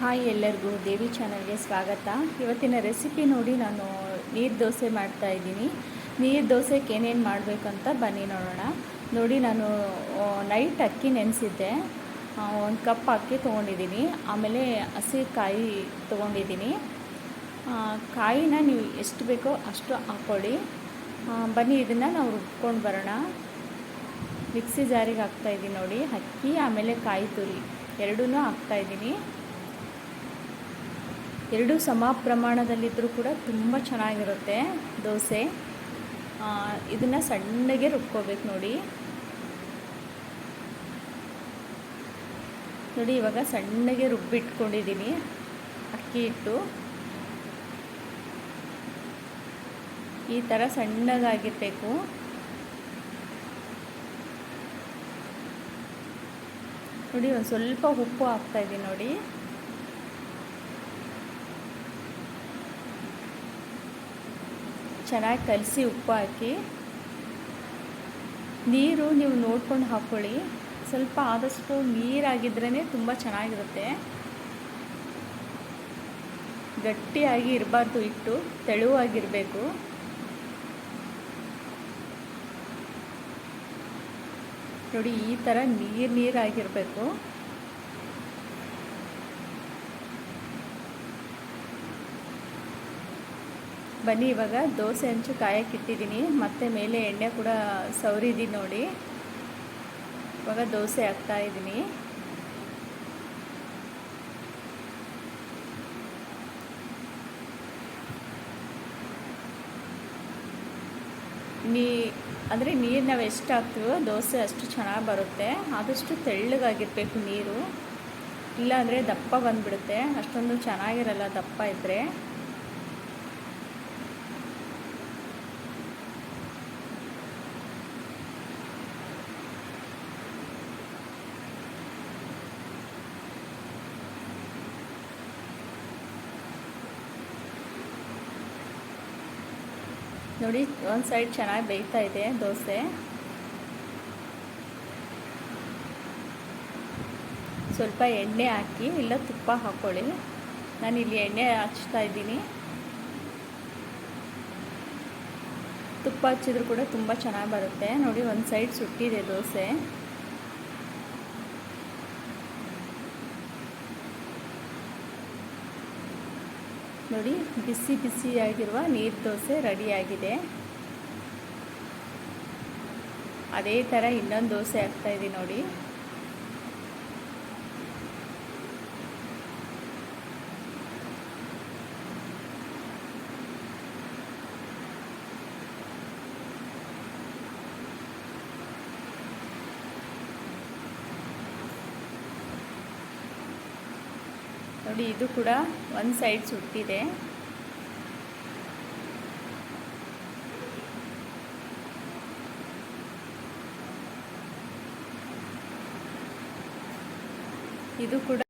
Hi ಎಲ್ಲರಿಗೂ ದೇವಿ ಚಾನಲ್ಗೆ ಸ್ವಾಗತ. ಇವತ್ತಿನ ರೆಸಿಪಿ ನೋಡಿ ನಾನು ನೀರು ದೋಸೆ ಮಾಡ್ತಾ ಇದ್ದೀನಿ. ನೀರು ದೋಸೆಗೆ ಏನೇನು ಮಾಡಬೇಕಂತ ಬನ್ನಿ ನೋಡೋಣ. ನೋಡಿ ನಾನು ನೈಟ್ ಅಕ್ಕಿ ನೆನೆಸಿದ್ದೆ. ಒಂದು ಕಪ್ ಅಕ್ಕಿ ತೊಗೊಂಡಿದ್ದೀನಿ. ಆಮೇಲೆ ಹಸಿ ಕಾಯಿ ತೊಗೊಂಡಿದ್ದೀನಿ. ಕಾಯಿನ ನೀವು ಎಷ್ಟು ಬೇಕೋ ಅಷ್ಟು ಹಾಕ್ಕೊಳ್ಳಿ ಬನ್ನಿ ಇದನ್ನು ನಾವು ರುಬ್ಕೊಂಡು ಬರೋಣ. ಮಿಕ್ಸಿ ಜಾರಿಗೆ ಹಾಕ್ತಾಯಿದ್ದೀನಿ ನೋಡಿ. ಅಕ್ಕಿ, ಆಮೇಲೆ ಕಾಯಿ ತುರಿ. ಎರಡೂ ಹಾಕ್ತಾಯಿದ್ದೀನಿ ಎರಡು ಸಮ ಪ್ರಮಾಣದಲ್ಲಿದ್ದರೂ ಕೂಡ ತುಂಬ ಚೆನ್ನಾಗಿರುತ್ತೆ ದೋಸೆ. ಇದನ್ನು ಸಣ್ಣಗೆ ರುಬ್ಕೋಬೇಕು ನೋಡಿ. ನೋಡಿ, ಇವಾಗ ಸಣ್ಣಗೆ ರುಬ್ಬಿಟ್ಕೊಂಡಿದ್ದೀನಿ ಅಕ್ಕಿ ಹಿಟ್ಟು. ಈ ಥರ ಸಣ್ಣಗಾಗಿರಬೇಕು. ನೋಡಿ, ಒಂದು ಸ್ವಲ್ಪ ಉಪ್ಪು ಹಾಕ್ತಾಯಿದ್ದೀನಿ ನೋಡಿ. ಚೆನ್ನಾಗಿ ಕಲಸಿ ಉಪ್ಪು ಹಾಕಿ. ನೀರು ನೀವು ನೋಡ್ಕೊಂಡು ಹಾಕ್ಕೊಳ್ಳಿ ಸ್ವಲ್ಪ ಆದಷ್ಟು ನೀರಾಗಿದ್ರೇ ತುಂಬ ಚೆನ್ನಾಗಿರುತ್ತೆ. ಗಟ್ಟಿಯಾಗಿ ಇರಬಾರ್ದು ಇಟ್ಟು ತೆಳುವಾಗಿರಬೇಕು. ನೋಡಿ, ಈ ಥರ ನೀರು ನೀರಾಗಿರಬೇಕು. ಬನ್ನಿ, ಇವಾಗ ದೋಸೆ ಹಂಚು ಕಾಯಕ್ಕೆ ಇಟ್ಟಿದ್ದೀನಿ. ಮತ್ತೆ ಮೇಲೆ ಎಣ್ಣೆ ಕೂಡ ಸವರಿದ್ದೀನಿ ನೋಡಿ. ಇವಾಗ ದೋಸೆ ಹಾಕ್ತಾ ಇದ್ದೀನಿ. ನೀ, ಅಂದರೆ ನೀರು ನಾವು ಎಷ್ಟು ಹಾಕ್ತೀವೋ ದೋಸೆ ಅಷ್ಟು ಚೆನ್ನಾಗಿ ಬರುತ್ತೆ. ಆದಷ್ಟು ತೆಳ್ಳಗಾಗಿರಬೇಕು ನೀರು. ಇಲ್ಲಾಂದರೆ ದಪ್ಪ ಬಂದುಬಿಡುತ್ತೆ. ಅಷ್ಟೊಂದು ಚೆನ್ನಾಗಿರಲ್ಲ ದಪ್ಪ ಇದ್ದರೆ ನೋಡಿ, ಒಂದು ಸೈಡ್ ಚೆನ್ನಾಗಿ ಬೇಯ್ತಾ ಇದೆ ದೋಸೆ. ಸ್ವಲ್ಪ ಎಣ್ಣೆ ಹಾಕಿ, ಇಲ್ಲ ತುಪ್ಪ ಹಾಕ್ಕೊಳ್ಳಿ ಇಲ್ಲಿ ಎಣ್ಣೆ ಹಚ್ತಾ ಇದ್ದೀನಿ. ತುಪ್ಪ ಹಚ್ಚಿದ್ರು ಕೂಡ ತುಂಬ ಚೆನ್ನಾಗಿ ಬರುತ್ತೆ. ನೋಡಿ, ಒಂದು ಸೈಡ್ ಸುಟ್ಟಿದೆ ದೋಸೆ. ನೋಡಿ ಬಿಸಿ ಬಿಸಿಯಾಗಿರುವ ನೀರು ದೋಸೆ ರೆಡಿಯಾಗಿದೆ. ಅದೇ ಥರ ಇನ್ನೊಂದು ದೋಸೆ ಹಾಕ್ತಾಯಿದ್ದೀನಿ ನೋಡಿ. ನೋಡಿ ಇದು ಕೂಡ ಒಂದು ಸೈಡ್ ಸುಟ್ಟಿದೆ. ಇದು ಕೂಡ